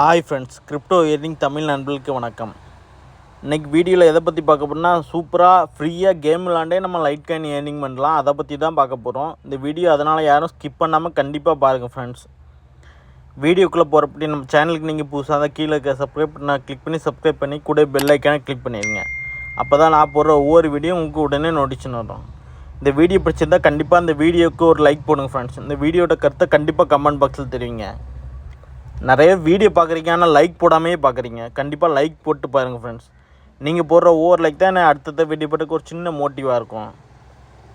Hi friends crypto earning Tamil நண்பர்களுக்கு வணக்கம். இன்னைக்கு வீடியோவில் எதை பற்றி பார்க்க போகிறோம்னா சூப்பராக ஃப்ரீயாக கேம் விளாண்டே நம்ம லைட் காயின் ஏர்னிங் பண்ணலாம். அதை பற்றி தான் பார்க்க போகிறோம் இந்த வீடியோ அதனால் யாரும் ஸ்கிப் பண்ணாமல் கண்டிப்பாக பாருங்கள் ஃப்ரெண்ட்ஸ் வீடியோக்குள்ளே போகிறப்படி நம்ம சேனலுக்கு நீங்கள் புதுசாக தான் கீழே இருக்க சப்ஸ்கிரைப் பண்ண கிளிக் பண்ணி சப்ஸ்கிரைப் பண்ணி கூட பெல் ஐக்கானை கிளிக் பண்ணிடுங்க. அப்போ தான் நான் போடுற ஒவ்வொரு வீடியோ உங்களுக்கு உடனே நோட்டிஃபிகேஷன் வரும். இந்த வீடியோ பிடிச்சிருந்தால் கண்டிப்பாக இந்த வீடியோவுக்கு ஒரு லைக் போடுங்க ஃப்ரெண்ட்ஸ் இந்த வீடியோட கருத்தை கண்டிப்பாக கமெண்ட் பாக்ஸில் தெரிவிங்க. நிறைய வீடியோ பார்க்குறீங்க. ஆனால் லைக் போடாமே பார்க்குறீங்க. கண்டிப்பாக லைக் போட்டு பாருங்கள் ஃப்ரெண்ட்ஸ் நீங்கள் போடுற ஒவ்வொரு லைக் தான் எனக்கு அடுத்தடுத்த வீடியோ போட்டுக்கு ஒரு சின்ன மோட்டிவாக இருக்கும்.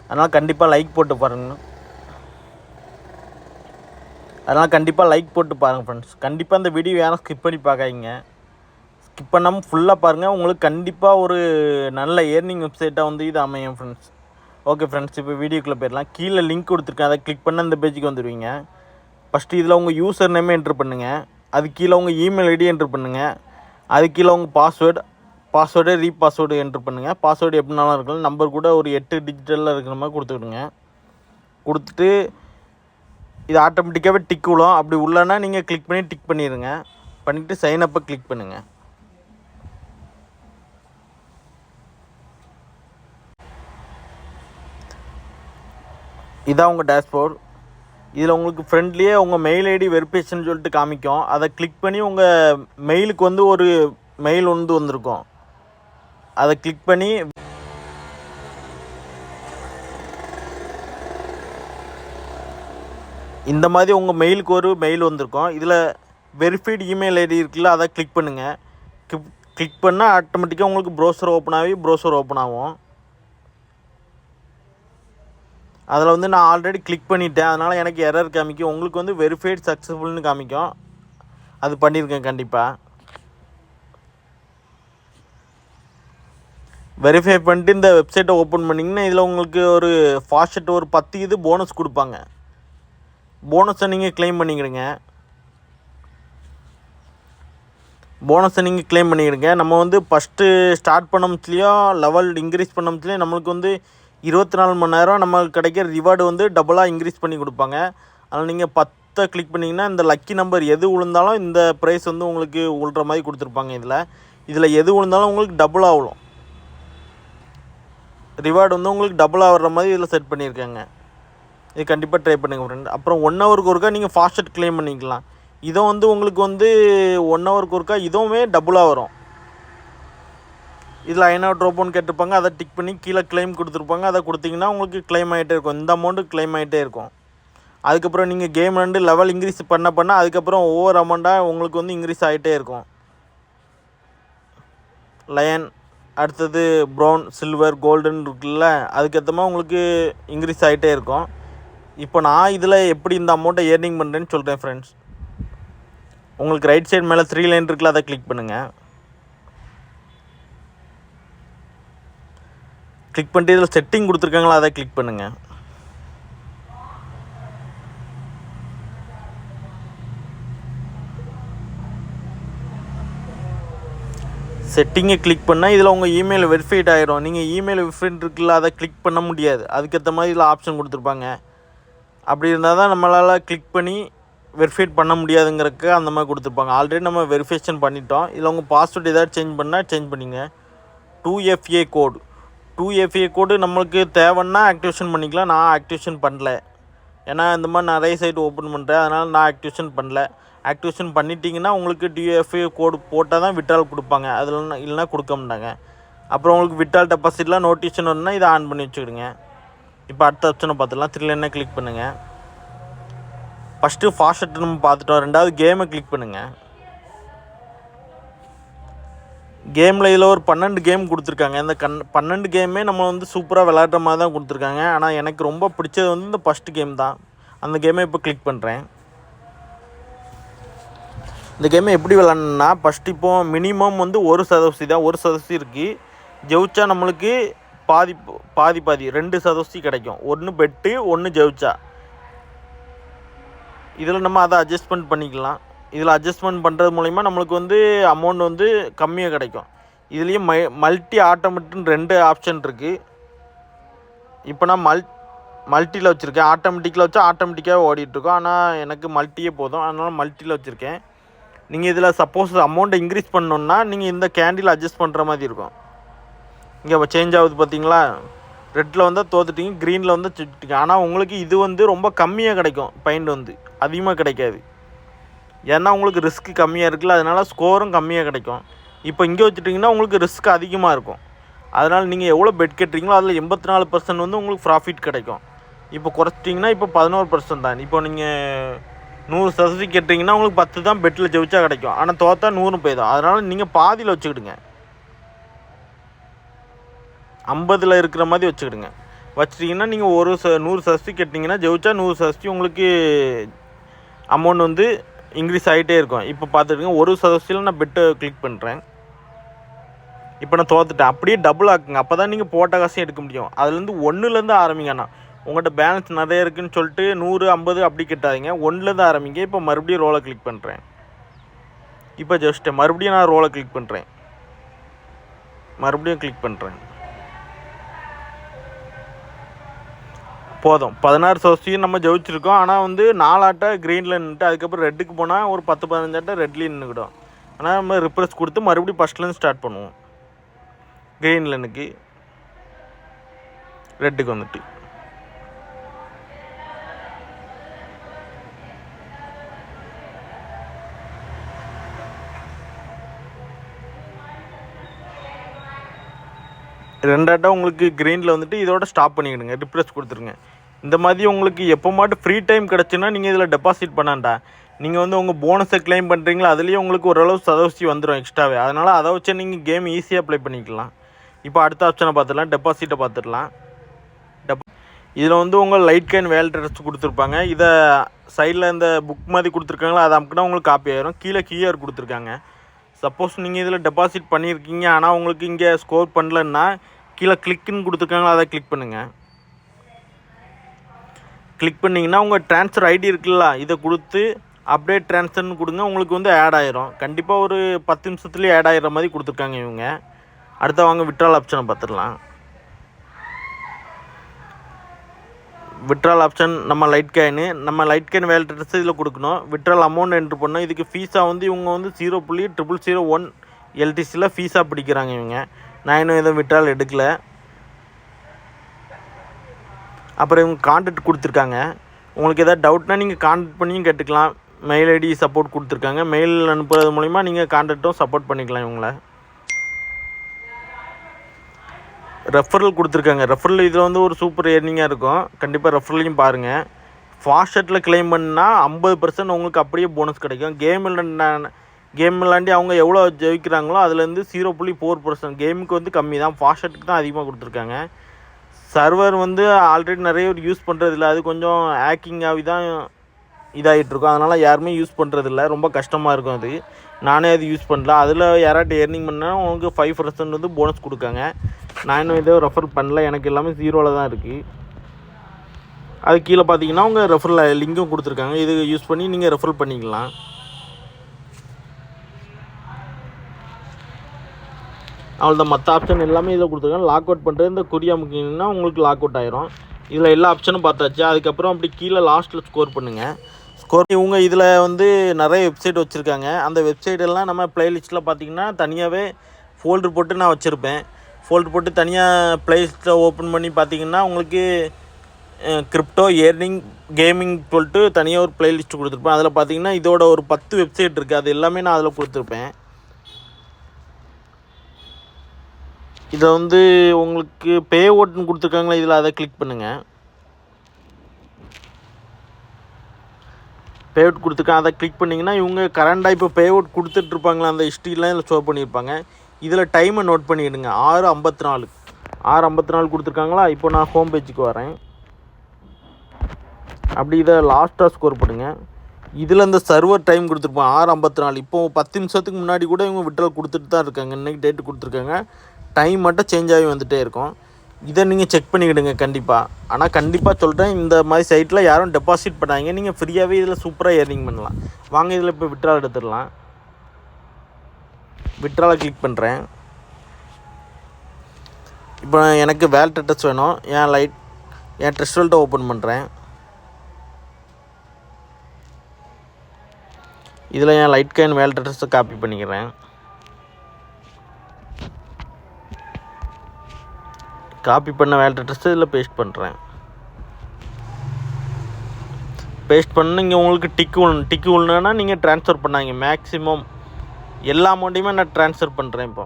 அதனால் கண்டிப்பாக லைக் போட்டு பாருங்க. அதனால் கண்டிப்பாக லைக் போட்டு பாருங்கள் ஃப்ரெண்ட்ஸ் கண்டிப்பாக இந்த வீடியோ யாரும் ஸ்கிப் பண்ணி பார்க்காதீங்க. ஸ்கிப் பண்ணாமல் ஃபுல்லாக பாருங்கள் உங்களுக்கு கண்டிப்பாக ஒரு நல்ல ஏர்னிங் வெப்சைட்டாக வந்து இது அமையும் ஃப்ரெண்ட்ஸ் ஓகே ஃப்ரெண்ட்ஸ் இப்போ வீடியோக்குள்ளே போயிடலாம். கீழே லிங்க் கொடுத்துருக்கேன். அதை கிளிக் பண்ண இந்த பேஜுக்கு வந்துடுவீங்க ஃபஸ்ட்டு இதில் உங்கள் யூசர் நேமே என்ட்ரு பண்ணுங்கள் அது கீழே உங்கள் இமெயில் ஐடி என்ட்ரு பண்ணுங்கள் அது கீழே உங்கள் password password re password enter பண்ணுங்கள் பாஸ்வேர்டு எப்படினாலும் இருக்கலாம். நம்பர் கூட ஒரு எட்டு டிஜிட்டலில் இருக்கிற மாதிரி கொடுத்துக்கிடுங்க கொடுத்துட்டு இது ஆட்டோமேட்டிக்காகவே டிக் விழும். அப்படி உள்ளனா நீங்கள் கிளிக் பண்ணி டிக் பண்ணிடுங்க பண்ணிவிட்டு சைன் அப்பை கிளிக் பண்ணுங்கள் இதான் உங்கள் டேஷ்போர்ட் இதில் உங்களுக்கு ஃப்ரெண்ட்லியே உங்கள் மெயில் ஐடி வெரிஃபிகேஷன் சொல்லிட்டு காமிக்கும். அதை கிளிக் பண்ணி உங்கள் மெயிலுக்கு வந்து ஒரு மெயில் வந்து வந்திருக்கும். அதை கிளிக் பண்ணி இந்த மாதிரி உங்கள் மெயிலுக்கு ஒரு மெயில் வந்திருக்கும். இதில் வெரிஃபைடு இமெயில் ஐடி இருக்குல்ல அதை கிளிக் பண்ணுங்கள் கிளிக் பண்ணால் ஆட்டோமேட்டிக்காக உங்களுக்கு ப்ரௌசர் ஓப்பன் ஆகி ப்ரௌசர் ஓப்பன் ஆகும். அதில் வந்து நான் ஆல்ரெடி கிளிக் பண்ணிட்டேன். அதனால் எனக்கு எரர் காமிக்கும். உங்களுக்கு வந்து வெரிஃபைட் சக்ஸஸ்ஃபுல்னு காமிக்கும். அது பண்ணியிருக்கேன் கண்டிப்பாக வெரிஃபை பண்ணிட்டு இந்த வெப்சைட்டை ஓப்பன் பண்ணிங்கன்னா இதில் உங்களுக்கு ஒரு ஃபாஸ்ட் ஒரு பத்து இது போனஸ் கொடுப்பாங்க. போனஸை நீங்கள் கிளைம் பண்ணிக்கிடுங்க. போனஸை நீங்கள் க்ளைம் பண்ணிக்கிடுங்க. நம்ம வந்து ஃபஸ்ட்டு ஸ்டார்ட் பண்ணமுத்துலேயும் லெவல் இன்க்ரீஸ் பண்ணமுத்துலேயும் நம்மளுக்கு வந்து இருபத்தி நாலு மணி நேரம் நம்மளுக்கு கிடைக்கிற ரிவார்டு வந்து டபுளாக இன்க்ரீஸ் பண்ணி கொடுப்பாங்க. அதனால் நீங்கள் பத்தை கிளிக் பண்ணிங்கன்னா இந்த லக்கி நம்பர் எது விழுந்தாலும் இந்த ப்ரைஸ் வந்து உங்களுக்கு உள்ற மாதிரி கொடுத்துருப்பாங்க இதில். இதில் எது விழுந்தாலும் உங்களுக்கு டபுள் ஆகும். ரிவார்டு வந்து உங்களுக்கு டபுளாக ஆகிற மாதிரி இதில் செட் பண்ணியிருக்காங்க. இது கண்டிப்பாக ட்ரை பண்ணுங்கள் ஃப்ரெண்ட் அப்புறம் ஒன் ஹவருக்கு ஒருக்கா நீங்கள் ஃபாஸ்ட் கிளைம் பண்ணிக்கலாம். இதை வந்து உங்களுக்கு வந்து ஒன் ஹவருக்கு ஒருக்கா இதுவுமே டபுளாக வரும். இதில் ஐநூறு ட்ரோப்போன்னு கேட்டிருப்பாங்க அதை டிக் பண்ணி கீழே கிளைம் கொடுத்துருப்பாங்க. அதை கொடுத்தீங்கன்னா உங்களுக்கு கிளைம் ஆகிட்டே இருக்கும். இந்த அமௌண்ட்டு கிளைம் ஆகிட்டே இருக்கும். அதுக்கப்புறம் நீங்கள் கேம் ரெண்டு லெவல் இன்க்ரீஸ் பண்ண பண்ண அதுக்கப்புறம் ஒவ்வொரு அமௌண்ட்டாக உங்களுக்கு வந்து இன்க்ரீஸ் ஆகிட்டே இருக்கும். லயன் அடுத்தது ப்ரௌன் சில்வர் கோல்டன் இருக்குல்ல அதுக்கேற்ற மாதிரி உங்களுக்கு இன்க்ரீஸ் ஆகிட்டே இருக்கும். இப்போ நான் இதில் எப்படி இந்த அமௌண்ட்டை ஏர்னிங் பண்ணுறேன்னு சொல்கிறேன் ஃப்ரெண்ட்ஸ் உங்களுக்கு ரைட் சைடு மேலே த்ரீ லைன் இருக்குல்ல அதை கிளிக் பண்ணுங்கள் கிளிக் பண்ணிட்டு இதில் செட்டிங் கொடுத்துருக்காங்களா அதை கிளிக் பண்ணுங்கள் செட்டிங்கை கிளிக் பண்ணால் இதில் உங்கள் இமெயில் வெரிஃபைட் ஆகிரும் நீங்கள் இமெயில் வெரிஃபைட் இருக்குல்ல அதை கிளிக் பண்ண முடியாது. அதுக்கேற்ற மாதிரி இதில் ஆப்ஷன் கொடுத்துருப்பாங்க. அப்படி இருந்தால் தான் நம்மளால் கிளிக் பண்ணி வெரிஃபைட் பண்ண முடியாதுங்கிறக்கு அந்த மாதிரி கொடுத்துருப்பாங்க. ஆல்ரெடி நம்ம வெரிஃபிகேஷன் பண்ணிட்டோம். இதில் உங்கள் பாஸ்வேர்டு ஏதாவது சேஞ்ச் பண்ணால் சேஞ்ச் பண்ணிங்க. Two FA code two FA code நம்மளுக்கு தேவைன்னா ஆக்டிவேஷன் பண்ணிக்கலாம். நான் ஆக்டிவேஷன் பண்ணல. ஏன்னா இந்த மாதிரி நிறைய சைட் ஓப்பன் பண்ணுறேன் அதனால் நான் ஆக்டிவேஷன் பண்ணல. ஆக்டிவேஷன் பண்ணிட்டீங்கன்னா உங்களுக்கு டிஎஃப்ஏ கோடு போட்டால் தான் விட்ரால் கொடுப்பாங்க. அதில் இல்லைனா கொடுக்க மாட்டாங்க. அப்புறம் உங்களுக்கு விட்ரால் டெபாசிட்லாம் நோட்டிஃபிகேஷன் வரணும்னா இதை ஆன் பண்ணி வச்சுக்கிடுங்க. இப்போ அடுத்த ஆப்ஷனை பார்த்துலாம் த்ரீ என்ன கிளிக் பண்ணுங்கள் ஃபஸ்ட்டு ஃபாஸ்ட் நம்ம பார்த்துட்டோம். ரெண்டாவது கேமை கிளிக் பண்ணுங்கள் கேமில் இதில் ஒரு பன்னெண்டு கேம் கொடுத்துருக்காங்க. இந்த கண் பன்னெண்டு கேமே நம்ம வந்து சூப்பராக விளாட்ற மாதிரி தான் கொடுத்துருக்காங்க. ஆனால் எனக்கு ரொம்ப பிடிச்சது வந்து இந்த ஃபஸ்ட்டு கேம் தான். அந்த கேமை இப்போ கிளிக் பண்ணுறேன் இந்த கேமை எப்படி விளாட்ணுன்னா ஃபஸ்ட் இப்போ மினிமம் வந்து ஒரு சதவசி தான் ஒரு சதவசி இருக்குது ஜெயிச்சா நம்மளுக்கு பாதி பாதி பாதி ரெண்டு சதவசி கிடைக்கும். ஒன்று பெட்டு ஒன்று ஜெயிச்சா. இதில் நம்ம அதை அட்ஜஸ்ட்மெண்ட் பண்ணிக்கலாம். இதில் அட்ஜஸ்ட்மெண்ட் பண்ணுறது மூலிமா நம்மளுக்கு வந்து அமௌண்ட் வந்து கம்மியாக கிடைக்கும். இதுலேயும் மை மல்டி ஆட்டோமேட்டிக்னு ரெண்டு ஆப்ஷன் இருக்குது இப்போ நான் மல் மல்ட்டியில் வச்சுருக்கேன். ஆட்டோமேட்டிக்கில் வச்சா ஆட்டோமேட்டிக்காக ஓடிட்டுருக்கோம். ஆனால் எனக்கு மல்ட்டியே போதும். அதனால் மல்ட்டியில் வச்சுருக்கேன். நீங்கள் இதில் சப்போஸ் அமௌண்ட்டை இன்க்ரீஸ் பண்ணணுன்னா நீங்கள் இந்த கேண்டில் அட்ஜஸ்ட் பண்ணுற மாதிரி இருக்கும். இங்கே சேஞ்ச் ஆகுது பார்த்தீங்களா ரெட்டில் வந்தால் தோத்துட்டீங்க க்ரீனில் வந்து சுட்டுட்டீங்க ஆனால் உங்களுக்கு இது வந்து ரொம்ப கம்மியாக கிடைக்கும். பாயிண்ட் வந்து. அதிகமாக கிடைக்காது. ஏன்னா உங்களுக்கு ரிஸ்க் கம்மியாக இருக்குல்ல அதனால் ஸ்கோரும் கம்மியாக கிடைக்கும். இப்போ இங்கே வச்சுட்டிங்கன்னா உங்களுக்கு ரிஸ்க் அதிகமாக இருக்கும். அதனால் நீங்கள் எவ்வளோ பெட் கட்டுறீங்களோ அதில் எண்பத்தி நாலு பர்சன்ட் வந்து உங்களுக்கு ப்ராஃபிட் கிடைக்கும். இப்போ குறைச்சிட்டிங்கன்னா இப்போ பதினோரு பர்சன்ட் தான். இப்போ நீங்கள் நூறு சதவீதம் கட்டுறீங்கன்னா உங்களுக்கு பத்து தான் பெட்டில் ஜெயிச்சா கிடைக்கும். ஆனால் தோத்தா நூறு போயிடும். அதனால் நீங்கள் பாதியில் வச்சுக்கிடுங்க. ஐம்பதில் இருக்கிற மாதிரி வச்சுக்கிடுங்க. வச்சிட்டிங்கன்னா நீங்கள் ஒரு ச நூறு சஸ்தி கட்டிங்கன்னா ஜெயிச்சா நூறு சஸ்தி உங்களுக்கு அமௌண்ட் வந்து இன்க்ரீஸ் ஆகிட்டே இருக்கும். இப்போ பார்த்துட்டுங்க ஒரு சதவீதத்தில் நான் பெட்டை கிளிக் பண்ணுறேன் இப்போ நான் தோத்துட்டேன். அப்படியே டபுள் ஆக்குங்க. அப்போ தான் நீங்கள் போட்ட காசையும் எடுக்க முடியும். அதுலேருந்து ஒன்றுலேருந்து ஆரம்பிங்கண்ணா உங்கள்கிட்ட பேலன்ஸ் நிறைய இருக்குதுன்னு சொல்லிட்டு நூறு ஐம்பது அப்படி கட்டாதீங்க. ஒன்றுலேருந்து ஆரம்பிங்க. இப்போ மறுபடியும் ரோலை கிளிக் பண்ணுறேன் இப்போ ஜஸ்ட்டு மறுபடியும் நான் ரோலை கிளிக் பண்ணுறேன் மறுபடியும் கிளிக் பண்ணுறேன் போதும். பதினாறு சோசியும் நம்ம ஜெயிச்சிருக்கோம். ஆனால் வந்து நாலாட்டை க்ரீனில் நின்றுட்டு அதுக்கப்புறம் ரெட்டுக்கு போனால் ஒரு பத்து பதினஞ்சாட்டை ரெட்லேயும் நின்றுக்கிடும் ஆனால் நம்ம ரிப்ரெஸ் கொடுத்து மறுபடியும் ஃபஸ்ட்லேருந்து ஸ்டார்ட் பண்ணுவோம். க்ரீனில் நிற்கி ரெட்டுக்கு வந்துட்டு. ரெண்டாட்டம் உங்களுக்கு க்ரீனில் வந்துட்டு இதோட ஸ்டாப் பண்ணிக்கிடுங்க. ரிப்ரெஸ் கொடுத்துருங்க. இந்த மாதிரி உங்களுக்கு எப்போ மாட்டு ஃப்ரீ டைம் கிடச்சுன்னா நீங்கள் இதில் டெபாசிட் பண்ணாண்டா. நீங்கள் வந்து உங்கள் போனஸை க்ளைம் பண்ணுறீங்களா அதுலேயே உங்களுக்கு ஓரளவு சதவசி வந்துடும் எக்ஸ்ட்ராவே அதனால் அதை வச்சு நீங்கள் கேம் ஈஸியாக ப்ளே பண்ணிக்கலாம். இப்போ அடுத்த ஆப்ஷனை பார்த்துடலாம் டெபாசிட்டை பார்த்துடலாம். டெப் இதில் வந்து உங்கள் லைட் கேன் வேல் ட்ரெஸ் கொடுத்துருப்பாங்க. இதை சைடில் இந்த புக் மாதிரி கொடுத்துருக்காங்களா அதை அமுக்குனா உங்களுக்கு காப்பி ஆயிரும். கீழே கியூஆர் கொடுத்துருக்காங்க. சப்போஸ் நீங்கள் இதில் டெபாசிட் பண்ணியிருக்கீங்க ஆனால் உங்களுக்கு இங்கே ஸ்கோர் பண்ணலன்னா கீழே கிளிக்குன்னு கொடுத்துருக்காங்களா அதை கிளிக் பண்ணுங்கள் கிளிக் பண்ணிங்கன்னா உங்கள் ட்ரான்ஸ்ஃபர் ஐடி இருக்குல்ல இதை கொடுத்து அப்டேட் ட்ரான்ஸ்ஃபர்னு கொடுங்க உங்களுக்கு வந்து ஆட் ஆயிரும். கண்டிப்பாக ஒரு பத்து நிமிஷத்துலேயே ஆட் ஆகிற மாதிரி கொடுத்துருக்காங்க இவங்க. அடுத்த வாங்க விட்ரால் ஆப்ஷனை பார்த்துடலாம். விட்ரால் ஆப்ஷன் நம்ம லைட் கேனு நம்ம லைட் கேன் வேலை இதில் கொடுக்கணும். விட்ரால் அமௌண்ட் என்ட்ரு பண்ணோம் இதுக்கு ஃபீஸாக வந்து இவங்க வந்து ஜீரோ புள்ளி ட்ரிபிள் ஜீரோ ஒன் எல்டிசியில் ஃபீஸாக பிடிக்கிறாங்க இவங்க. நான் இன்னும் எதுவும் விட்ரால் எடுக்கலை. அப்புறம் இவங்க கான்டாக்ட் கொடுத்துருக்காங்க. உங்களுக்கு எதாவது டவுட்னா நீங்கள் கான்டாக்ட் பண்ணியும் கேட்டுக்கலாம். மெயில் ஐடி சப்போர்ட் கொடுத்துருக்காங்க. மெயில் அனுப்புறது மூலிமா நீங்கள் கான்டாக்டும் சப்போர்ட் பண்ணிக்கலாம் இவங்கள. ரெஃபரல் கொடுத்துருக்காங்க. ரெஃபரல் இதில் வந்து ஒரு சூப்பர் ஏர்னிங்காக இருக்கும். கண்டிப்பாக ரெஃபரலையும் பாருங்கள் ஃபாஸ்டட்டில் கிளைம் பண்ணால் ஐம்பது பர்சன்ட் உங்களுக்கு அப்படியே போனஸ் கிடைக்கும். கேம் கேம் விளாண்டி அவங்க எவ்வளோ ஜெயிக்கிறாங்களோ அதுலேருந்து ஜீரோ புள்ளி ஃபோர் பர்சன்ட் கேமுக்கு வந்து கம்மி தான் ஃபாஸ்டட்டுக்கு தான் அதிகமாக கொடுத்துருக்காங்க. சர்வர் வந்து ஆல்ரெடி நிறைய பேர் யூஸ் பண்ணுறதில்ல அது கொஞ்சம் ஹேக்கிங்காகி தான் இதாகிட்ருக்கும் அதனால் யாருமே யூஸ் பண்ணுறதில்ல ரொம்ப கஷ்டமாக இருக்கும் அது. நானே அது யூஸ் பண்ணல. அதில் யாராட்டும் ஏர்னிங் பண்ணால் உங்களுக்கு ஃபைவ் பர்சன்ட் வந்து போனஸ் கொடுக்காங்க. நான் இன்னும் இதை ரெஃபர் பண்ணல. எனக்கு எல்லாமே ஜீரோவில் தான் இருக்குது அது கீழே பார்த்தீங்கன்னா உங்கள் ரெஃபரில் லிங்க்கும் கொடுத்துருக்காங்க. இது யூஸ் பண்ணி நீங்கள் ரெஃபர் பண்ணிக்கலாம். அவ்வளோதான் மற்ற ஆப்ஷன் எல்லாமே இதில் கொடுத்துருக்காங்க. லாக் அவுட் பண்ணுறது இந்த குறியா முக்கியம்னா உங்களுக்கு லாக் அவுட் ஆயிரும். இதில் எல்லா ஆப்ஷனும் பார்த்தாச்சு. அதுக்கப்புறம் அப்படி கீழே லாஸ்ட்டில் ஸ்கோர் பண்ணுங்கள் ஸ்கோர் இவங்க இதில் வந்து நிறைய வெப்சைட் வச்சுருக்காங்க. அந்த வெப்சைட் எல்லாம் நம்ம ப்ளேலிஸ்ட்டில் பார்த்தீங்கன்னா தனியாகவே ஃபோல்டர் போட்டு நான் வச்சுருப்பேன். ஃபோல்டர் போட்டு தனியாக ப்ளேலிஸ்ட்டில் ஓப்பன் பண்ணி பார்த்தீங்கன்னா உங்களுக்கு கிரிப்டோ ஏர்னிங் கேமிங் சொல்லிட்டு தனியாக ஒரு ப்ளேலிஸ்ட் கொடுத்துருப்பேன். அதில் பார்த்தீங்கன்னா இதோட ஒரு பத்து வெப்சைட் இருக்குது அது எல்லாமே நான் அதில் கொடுத்துருப்பேன். இதை வந்து உங்களுக்கு பே ஓட்டுன்னு கொடுத்துருக்காங்களா? இதில் அதை கிளிக் பண்ணுங்கள் பே அவுட் கொடுத்துருக்கேன் அதை கிளிக் பண்ணிங்கன்னா இவங்க கரண்டாக இப்போ பே அவுட் கொடுத்துட்ருப்பாங்களா அந்த ஹிஸ்ட்ரிலாம் இதில் ஷோ பண்ணியிருப்பாங்க. இதில் டைமை நோட் பண்ணிவிடுங்க ஆறு ஐம்பத்தி நாலு ஆறு ஐம்பத்தி நாலு கொடுத்துருக்காங்களா? இப்போ நான் ஹோம் பேஜுக்கு வரேன். அப்படி இதை லாஸ்ட்டாக ஸ்கோர் பண்ணுங்க. இதில் இந்த சர்வர் டைம் கொடுத்துருப்போம் ஆறு ஐம்பத்தி நாலு இப்போ பத்து நிமிஷத்துக்கு முன்னாடி கூட இவங்க விட்ரல் கொடுத்துட்டு தான் இருக்காங்க. இன்றைக்கி டேட்டு கொடுத்துருக்காங்க. டைம் மட்டும் சேஞ்ச் ஆகி வந்துகிட்டே இருக்கும். இதை நீங்கள் செக் பண்ணிக்கிடுங்க கண்டிப்பாக ஆனால் கண்டிப்பாக சொல்கிறேன் இந்த மாதிரி சைட்டில் யாரும் டெபாசிட் பண்ணாங்க நீங்கள் ஃப்ரீயாகவே இதில் சூப்பராக ஏர்னிங் பண்ணலாம். வாங்க இதில் இப்போ விட்ரால் எடுத்துடலாம். விட்ராலை கிளிக் பண்ணுறேன் இப்போ எனக்கு வேல்ட் அட்ரஸ் வேணும். என் லைட் என் ட்ரெஸ்வல்ட்டை ஓப்பன் பண்ணுறேன் இதில் என் லைட் காயின் வேல்ட் அட்ரஸை காப்பி பண்ணிக்கிறேன். காப்பி பண்ண வேல்ட் ட்ரெஸ்ஸு இதில் பேஸ்ட் பண்ணுறேன் பேஸ்ட் பண்ண இங்கே உங்களுக்கு டிக்கு விழணும் டிக்கு விழணுன்னா நீங்கள் ட்ரான்ஸ்ஃபர் பண்ணாங்க மேக்ஸிமம் எல்லா அமௌண்ட்டையுமே நான் ட்ரான்ஸ்ஃபர் பண்ணுறேன் இப்போ.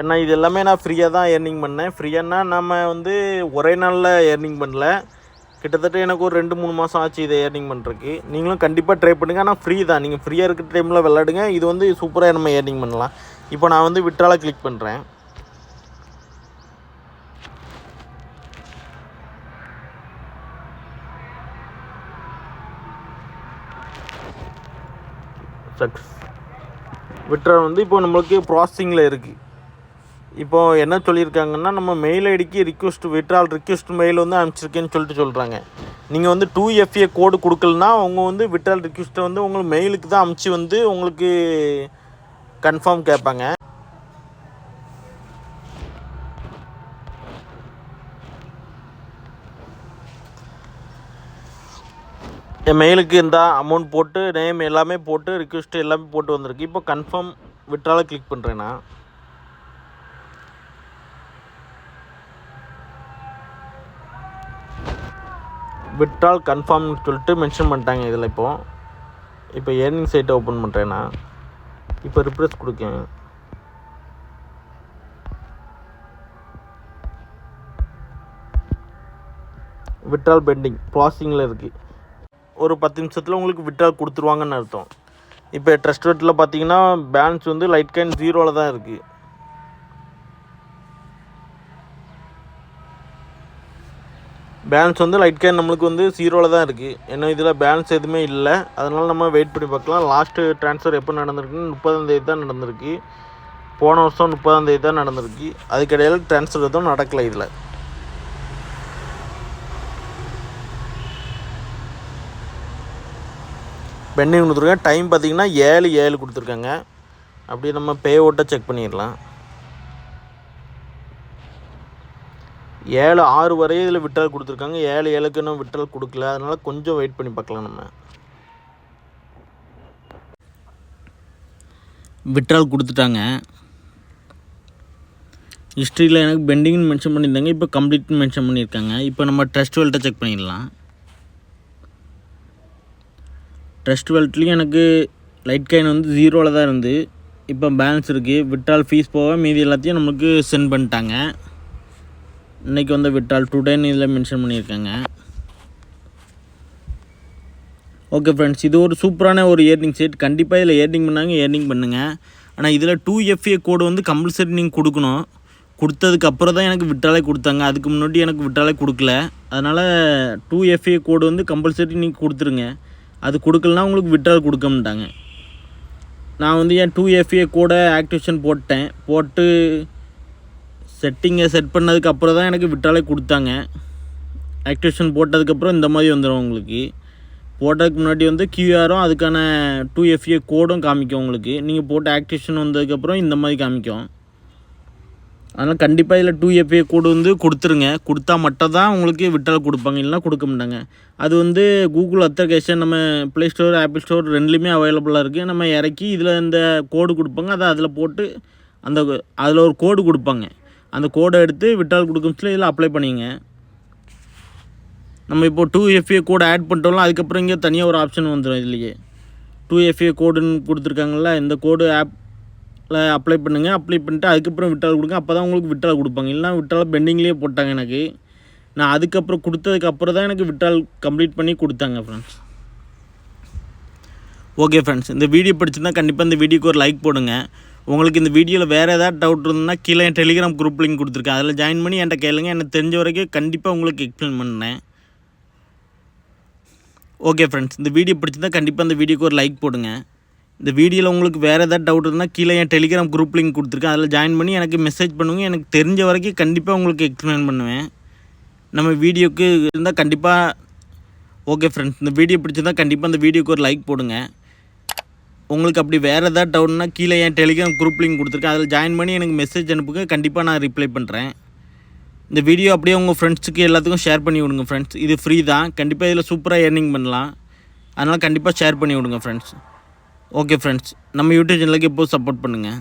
ஏன்னா இது எல்லாமே நான் ஃப்ரீயாக தான் ஏர்னிங் பண்ணேன். ஃப்ரீயானா நம்ம வந்து ஒரே நாளில் ஏர்னிங் பண்ணல. கிட்டத்தட்ட எனக்கு ஒரு ரெண்டு மூணு மாதம் ஆச்சு இதை ஏர்னிங் பண்ணுறதுக்கு நீங்களும் கண்டிப்பாக ட்ரை பண்ணுங்கள் ஆனால் ஃப்ரீ தான். நீங்கள் ஃப்ரீயாக இருக்கிற டைமில் விளாடுங்க இது வந்து சூப்பராக நம்ம ஏர்னிங் பண்ணலாம். இப்போ நான் வந்து விட்ரால கிளிக் பண்ணுறேன் சக்ஸ் விட்ரால் வந்து இப்போ நம்மளுக்கு ப்ராசஸிங்கில் இருக்குது இப்போ என்ன சொல்லியிருக்காங்கன்னா நம்ம மெயில் ஐடிக்கு ரிக்வஸ்ட் விட்ரால் ரிக்வஸ்ட் மெயில் வந்து அனுப்பிச்சிருக்கேன்னு சொல்லிட்டு சொல்கிறாங்க நீங்கள் வந்து டூ எஃப்ஏ கோடு கொடுக்கலனா அவங்க வந்து விட்ரால் ரிக்வஸ்ட்டை வந்து உங்களுக்கு மெயிலுக்கு தான் அமுச்சு வந்து உங்களுக்கு கன்ஃபார்ம் கேட்பாங்க. என் மெயிலுக்கு இந்த அமௌண்ட் போட்டு நேம் எல்லாமே போட்டு ரிக்வெஸ்ட்டு எல்லாமே போட்டு வந்திருக்கு. இப்போ கன்ஃபார்ம் விட்ரால கிளிக் பண்ணுறேன் நான். விட்ரால் கன்ஃபார்ம்னு சொல்லிட்டு மென்ஷன் பண்ணிட்டாங்க இதில் இப்போது இப்போ ஏர்னிங் சைட்டை ஓப்பன் பண்ணுறேன் நான்? இப்போ ரிப்ரெஸ் கொடுக்கேன். விட்ரால் பெண்டிங் ப்ராசிங்கில் இருக்குது ஒரு பத்து நிமிஷத்தில் உங்களுக்கு விட்டால் கொடுத்துருவாங்கன்னு அர்த்தம். இப்போ ட்ரஸ்ட் வெட்டில் பார்த்தீங்கன்னா பேலன்ஸ் வந்து லைட் காயின் ஜீரோவில் தான் இருக்குது பேலன்ஸ் வந்து லைட் கேன் நம்மளுக்கு வந்து ஜீரோவில் தான் இருக்குது ஏன்னா இதில் பேலன்ஸ் எதுவுமே இல்லை. அதனால் நம்ம வெயிட் பண்ணி பார்க்கலாம். லாஸ்ட்டு ட்ரான்ஸ்ஃபர் எப்போ நடந்திருக்குன்னு முப்பதாந்தேதி தான் நடந்திருக்கு. போன வருஷம் முப்பதாந்தேதி தான் நடந்திருக்கு. அதுக்கிடையில் ட்ரான்ஸ்ஃபர் எதுவும் நடக்கலை இதில். பெண்டிங் கொடுத்துருக்கேன் டைம் பார்த்தீங்கன்னா ஏழு ஏழு கொடுத்துருக்காங்க. அப்படியே நம்ம பே ஓட்டை செக் பண்ணிடலாம். ஏழு ஆறு வரையும் இதில் விட்டால் கொடுத்துருக்காங்க. ஏழு ஏழுக்கு இன்னும் விட்ரல் கொடுக்கல. அதனால் கொஞ்சம் வெயிட் பண்ணி பார்க்கலாம் நம்ம. விட்ரால் கொடுத்துட்டாங்க. ஹிஸ்ட்ரியில் எனக்கு பெண்டிங்னு மென்ஷன் பண்ணியிருந்தாங்க. இப்போ கம்ப்ளீட்னு மென்ஷன் பண்ணியிருக்காங்க. இப்போ நம்ம ட்ரஸ்ட் வெல்ட்டை செக் பண்ணிடலாம். டெஸ்ட் டுவெல்த்லேயும் எனக்கு லைட் காயின் வந்து ஜீரோவில் தான் இருந்து. இப்போ பேலன்ஸ் இருக்குது விட்ரால் ஃபீஸ் போக மீதி எல்லாத்தையும் நம்மளுக்கு சென்ட் பண்ணிட்டாங்க. இன்றைக்கி வந்து விட்டால் டுடேன்னு இதில் மென்ஷன் பண்ணியிருக்காங்க. ஓகே ஃப்ரெண்ட்ஸ் இது ஒரு சூப்பரான ஒரு ஏர்னிங் செட் கண்டிப்பாக இதில் ஏர்னிங் பண்ணாங்க ஏர்னிங் பண்ணுங்கள் ஆனால் இதில் டூ எஃப்ஏ கோடு வந்து கம்பல்சரி நீங்கள் கொடுக்கணும். கொடுத்ததுக்கப்புறம் தான் எனக்கு விட்டாலே கொடுத்தாங்க. அதுக்கு முன்னாடி எனக்கு விட்டாலே கொடுக்கல. அதனால் டூ எஃப்ஏ கோடு வந்து கம்பல்சரி நீங்கள் கொடுத்துருங்க. அது கொடுக்கலனா உங்களுக்கு விட்ரால் கொடுக்க மாட்டாங்க நான் வந்து என் டூ எஃப்ஏ கூட ஆக்டிவேஷன் போட்டேன். போட்டு செட்டிங்கை செட் பண்ணதுக்கு அப்புறம் தான் எனக்கு விட்ராலே கொடுத்தாங்க. ஆக்டிவேஷன் போட்டதுக்கப்புறம் இந்த மாதிரி வந்துடும் உங்களுக்கு. போட்டதுக்கு முன்னாடி வந்து கியூஆரும் அதுக்கான டூ எஃப்ஏ கோடும் காமிக்கும் உங்களுக்கு. நீங்கள் போட்ட ஆக்டிவேஷன் வந்ததுக்கப்புறம் இந்த மாதிரி காமிக்கும். அதனால் கண்டிப்பாக இதில் டூ எஃப்ஏ கோடு வந்து கொடுத்துருங்க. கொடுத்தா மட்டும் தான் உங்களுக்கு விட்டால் கொடுப்பாங்க. இல்லைனா கொடுக்க மாட்டாங்க. அது வந்து கூகுள் அத்தர்கேஷன் நம்ம ப்ளே ஸ்டோர் ஆப்பிள் ஸ்டோர் ரெண்டுலேயுமே அவைலபிளாக இருக்குது நம்ம இறக்கி இதில் இந்த கோடு கொடுப்பாங்க. அதை அதில் போட்டு அந்த அதில் ஒரு கோடு கொடுப்பாங்க. அந்த கோடை எடுத்து விட்டால் கொடுக்கும் சொல்லி இதில் அப்ளை பண்ணிங்க. நம்ம இப்போது two F A code add பண்ணிட்டோம்ல அதுக்கப்புறம் இங்கே தனியாக ஒரு ஆப்ஷன் வந்துடும் இதுலேயே. டூ எஃப்ஏ கோடுன்னு கொடுத்துருக்காங்களா இந்த கோடு ஆப் அப்ளை பண்ணுங்கள் அப்ளை பண்ணிட்டு அதுக்கப்புறம் விட்டால் கொடுங்க. அப்போ தான் உங்களுக்கு விட்டால் கொடுப்பாங்க. இல்லைனா விட்டால் பெண்டிங்லேயே போட்டாங்க எனக்கு. நான் அதுக்கப்புறம் கொடுத்ததுக்கப்புறம் தான் எனக்கு விட்டால் கம்ப்ளீட் பண்ணி கொடுத்தாங்க ஃப்ரெண்ட்ஸ் ஓகே ஃப்ரெண்ட்ஸ் இந்த வீடியோ பிடிச்சிருந்தா கண்டிப்பாக இந்த வீடியோக்கு ஒரு லைக் போடுங்க. உங்களுக்கு இந்த வீடியோவில் வேறு ஏதாவது டவுட் இருந்ததுன்னா கீழே என் டெலிகிராம் குரூப் லிங்க் கொடுத்துருக்கேன். அதில் ஜாயின் பண்ணி என்கிட்ட கேளுங்க. எனக்கு தெரிஞ்ச வரைக்கும் கண்டிப்பாக உங்களுக்கு எக்ஸ்பிளைன் பண்ணேன் ஓகே ஃப்ரெண்ட்ஸ் இந்த வீடியோ பிடிச்சிருந்தா கண்டிப்பாக இந்த வீடியோக்கு ஒரு லைக் போடுங்க. இந்த வீடியோவில் உங்களுக்கு வேறு ஏதாவது டவுட் இருந்தால் கீழே என் டெலிகிராம் குரூப் லிங்க் கொடுத்துருக்கேன். அதில் ஜாயின் பண்ணி எனக்கு மெசேஜ் பண்ணுங்கள் எனக்கு தெரிஞ்ச வரைக்கும் கண்டிப்பாக உங்களுக்கு எக்ஸ்பிளைன் பண்ணுவேன். நம்ம வீடியோக்கு இருந்தால் கண்டிப்பாக ஓகே ஃப்ரெண்ட்ஸ் இந்த வீடியோ பிடிச்சிருந்தால் கண்டிப்பாக இந்த வீடியோக்கு ஒரு லைக் போடுங்க. உங்களுக்கு அப்படி வேறு ஏதாவது டவுட்னா கீழே என் டெலிகிராம் குரூப் லிங்க் கொடுத்துருக்கேன். அதில் ஜாயின் பண்ணி எனக்கு மெசேஜ் அனுப்புங்க. கண்டிப்பாக நான் ரிப்ளை பண்ணுறேன் இந்த வீடியோ அப்படியே உங்கள் ஃப்ரெண்ட்ஸுக்கு எல்லாத்துக்கும் ஷேர் பண்ணி விடுங்க ஃப்ரெண்ட்ஸ் இது ஃப்ரீ தான். கண்டிப்பாக இதில் சூப்பராக ஏர்னிங் பண்ணலாம். அதனால் கண்டிப்பாக ஷேர் பண்ணி விடுங்க ஃப்ரெண்ட்ஸ் ஓகே ஃப்ரெண்ட்ஸ் நம்ம யூடியூப் சேனலுக்கு எப்போது சப்போர்ட் பண்ணுங்கள்